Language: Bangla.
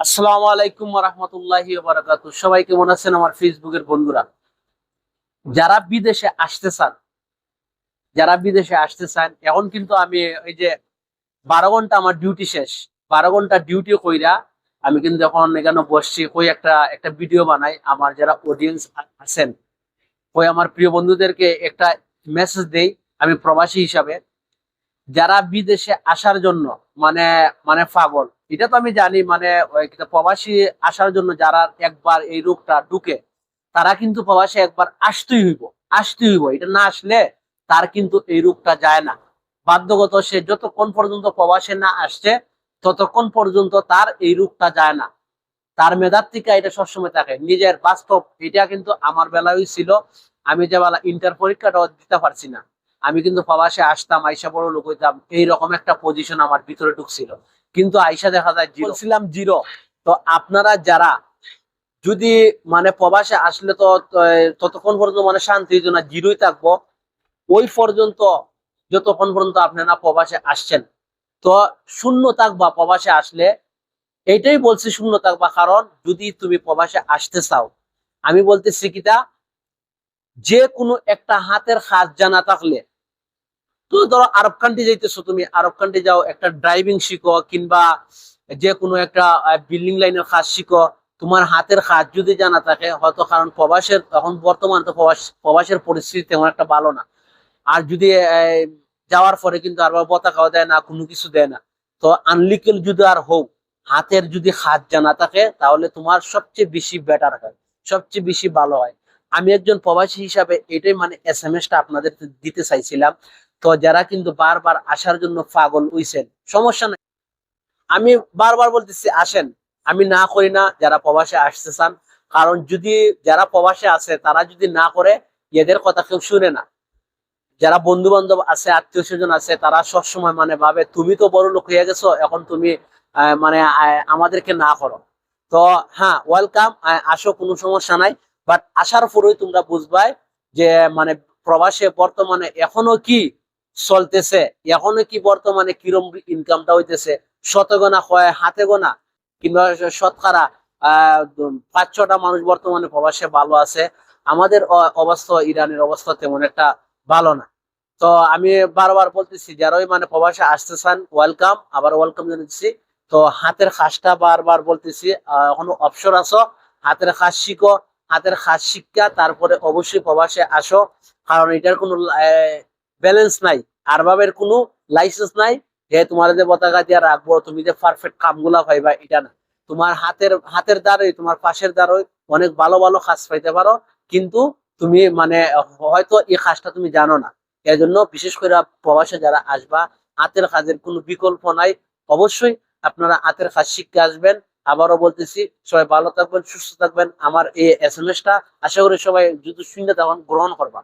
আসসালামু আলাইকুম রহমতুল্লাহি সবাই কেমন আছেন আমার ফেসবুকের বন্ধুরা? যারা বিদেশে আসতে চান, যারা বিদেশে আসতে চান, এখন কিন্তু আমি ওই যে বারো ঘণ্টা আমার ডিউটি শেষ। বারো ঘণ্টা ডিউটি কইরা আমি কিন্তু এখন এখানে বসছি, কই একটা একটা ভিডিও বানাই। আমার যারা অডিয়েন্স আছেন ওই আমার প্রিয় বন্ধুদেরকে একটা মেসেজ দেই, আমি প্রবাসী হিসাবে। যারা বিদেশে আসার জন্য মানে মানে পাগল এটা তো আমি জানি মানে প্রবাসী আসার জন্য যারা একবার এই রোগটা ঢুকে, তারা কিন্তু প্রবাসে একবার আসতেই হইব আসতেই হইব। এটা না আসলে তার কিন্তু এই রোগটা যায় না। বাধ্যগত সে যতক্ষণ পর্যন্ত প্রবাসে না আসছে, ততক্ষণ পর্যন্ত তার এই রোগটা যায় না। তার মেধার থেকে এটা সবসময় থাকে। নিজের বাস্তব, এটা কিন্তু আমার বেলায় ছিল। আমি যে বেলা ইন্টার পরীক্ষাটাও দিতে পারছি না। আমি কিন্তু প্রবাসে আসতাম আইসা বড় লোক হইতাম এইরকম একটা পজিশন আমার ভিতরে ঢুকছিল। কিন্তু আইসা দেখা যায় জিরো। ছিলাম জিরো। তো আপনারা যারা যদি মানে প্রবাসে আসলে তো তো- ততক্ষণ পর্যন্ত মানে শান্তি হইতো না জিরোই থাকব ওই পর্যন্ত যতক্ষণ পর্যন্ত আপনারা প্রবাসে আসছেন। তো শূন্য থাকবা প্রবাসে আসলে এইটাই বলছি শূন্য থাকবা কারণ যদি তুমি প্রবাসে আসতে চাও আমি বলতেছি কিটা যে কোনো একটা হাতের হাত জানা থাকলে তো ধরো আরব কান্ট্রি যাইতেছো তুমি, আরব কান্ট্রি যাও, একটা ড্রাইভিং শিখো কিংবা যে কোনো একটা বিল্ডিং লাইনের কাজ শিখো, তোমার হাতের কাজ যদি জানা থাকে, হয়তো কারণ প্রবাসের এখন বর্তমান তো প্রবাস, প্রবাসের পরিস্থিতি তেমন একটা ভালো না। আর যদি যাওয়ার পরে কিন্তু আর পতাকাও দেয় না, কোনো কিছু দেয় না। তো আনলিকেল যদি আর হোক হাতের যদি হাত জানা থাকে, তাহলে তোমার সবচেয়ে বেশি বেটার হয়, সবচেয়ে বেশি ভালো হয়। আমি একজন প্রবাসী হিসাবে এটাই মানে এস এম এসটা আপনাদের দিতে চাইছিলাম। তো যারা কিন্তু বারবার আসার জন্য পাগল হইছেন, সমস্যা নাই। আমি বারবার বলতেছি, আসেন। আমি না করি না, যারা প্রবাসে আসতে চান। কারণ যদি যারা প্রবাসে আছে, তারা যদি না করে, এদের কথা কেউ শুনে না। যারা বন্ধু বান্ধব আছে, আত্মীয় স্বজন আছে, তারা সবসময় মানে ভাবে, তুমি তো বড় লোক হয়ে গেছো, এখন তুমি মানে আমাদেরকে না করো। তো হ্যাঁ ওয়েলকাম আসো, কোনো সমস্যা নাই। বাট আসার পরেই তোমরা বুঝবাই যে মানে প্রবাসে বর্তমানে এখনও কি চলতেছে। এখনও কি বর্তমানে কিরম ইনকামটা হইতেছে? শতগোনা হয় হাতে গোনা? কিংবা শতকরা পাঁচ ছটা মানুষ বর্তমানে প্রবাসে ভালো আছে। আমাদের অবস্থা, ইরানের অবস্থা তেমন একটা ভালো না। তো আমি বারবার বলতেছি, যারাই মানে প্রবাসে আসতে চান ওয়েলকাম আবার ওয়েলকাম জানাচ্ছি তো হাতের কাজটা বারবার বলতেছি এখনও অপশন আছো? হাতের খাস শিখো, হাতের খাস শিক্ষা, তারপরে অবশ্যই প্রবাসে আসো। কারণ এটার কোনো ব্যালেন্স নাই, আরবাবের কোনো লাইসেন্স নাই, যে তোমার যে পতাকা দিয়ে রাখব, তুমি যে পারফেক্ট কামগুলা পাইবা, এটা না। তোমার হাতের হাতের দ্বারাই তোমার পাশের দ্বারাই অনেক ভালো ভালো কাজ পাইতে পারো, কিন্তু তুমি মানে হয়তো এই কাজটা তুমি জানো না। এর জন্য বিশেষ করে প্রবাসে যারা আসবা, হাতের কাজের কোনো বিকল্প নাই, অবশ্যই আপনারা হাতের কাজ শিখতে আসবেন। আবারও বলতেছি, সবাই ভালো থাকবেন, সুস্থ থাকবেন। আমার এই এস এম এস টা আশা করি সবাই যদি শূন্য তখন গ্রহণ করবা।